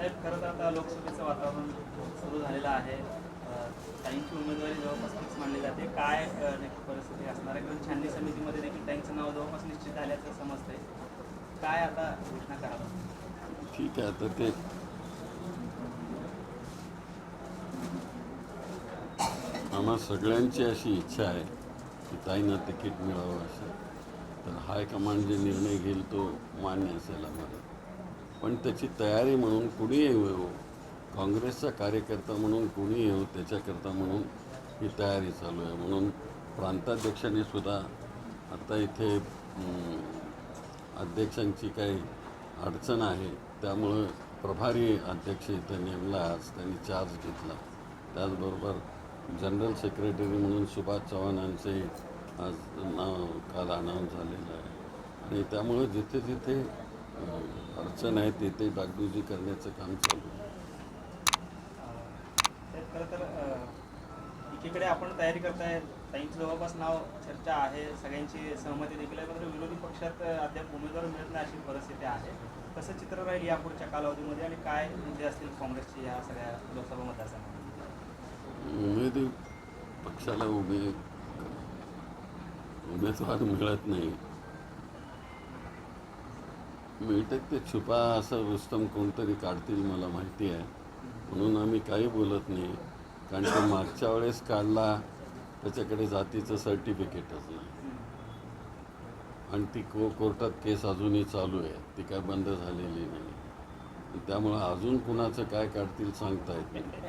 साहेब खरं तर आता लोकसभेचं वातावरण सुरू झालेलं आहे. त्यांची उमेदवारी जवळपास फिक्स मानली जाते. काय अ, नक्की परिस्थिती असणार आहे? कारण छाननी समितीमध्ये देखील त्यांचं नाव जवळपास निश्चित झाल्याचं समजतंय. काय आता घोषणा करावं? ठीक आहे आता ते आम्हा सगळ्यांची अशी इच्छा आहे की ताईंना तिकीट मिळावं असं. तर हायकमांड जे निर्णय घेईल तो मान्य असेल आम्हाला. पण त्याची तयारी म्हणून कुणी हो काँग्रेसचा कार्यकर्ता म्हणून कुणी येऊ त्याच्याकरता म्हणून ही तयारी चालू आहे. म्हणून प्रांताध्यक्षांनी सुद्धा आता इथे अध्यक्षांची काही अडचण आहे त्यामुळं प्रभारी अध्यक्ष इथे नेमला आज. त्यांनी चार्ज घेतला. त्याचबरोबर जनरल सेक्रेटरी म्हणून सुभाष चव्हाणांचे आज नाव काल अनाऊन्स झालेलं आहे. आणि त्यामुळं जिथे जिथे अडचण आहे तिथे डागडुजी करण्याचं काम चालू आहे. खरं तर एकीकडे आपण तयारी करताय ताईंचं जवळपास नाव चर्चा आहे सगळ्यांची सहमती देखील आहे मात्र विरोधी पक्षात अद्याप उमेदवार मिळत नाही अशी परिस्थिती आहे. कसं चित्र राहील यापुढच्या कालावधीमध्ये आणि काय मुद्दे असतील काँग्रेसचे या सगळ्या लोकसभा मतदारसंघात उमेद पक्षाला उमे उमेदवार मिळत नाही. मिळतात ते. छुपा असं रुस्तम कोणतरी काढतील मला माहिती आहे. म्हणून आम्ही काही बोलत नाही. कारण तो मागच्या वेळेस काढला त्याच्याकडे जातीचं सर्टिफिकेटच नाही आणि ती को कोर्टात केस अजूनही चालू आहे. ती काय बंद झालेली नाही. त्यामुळं अजून कुणाचं काय काढतील सांगता येत नाही.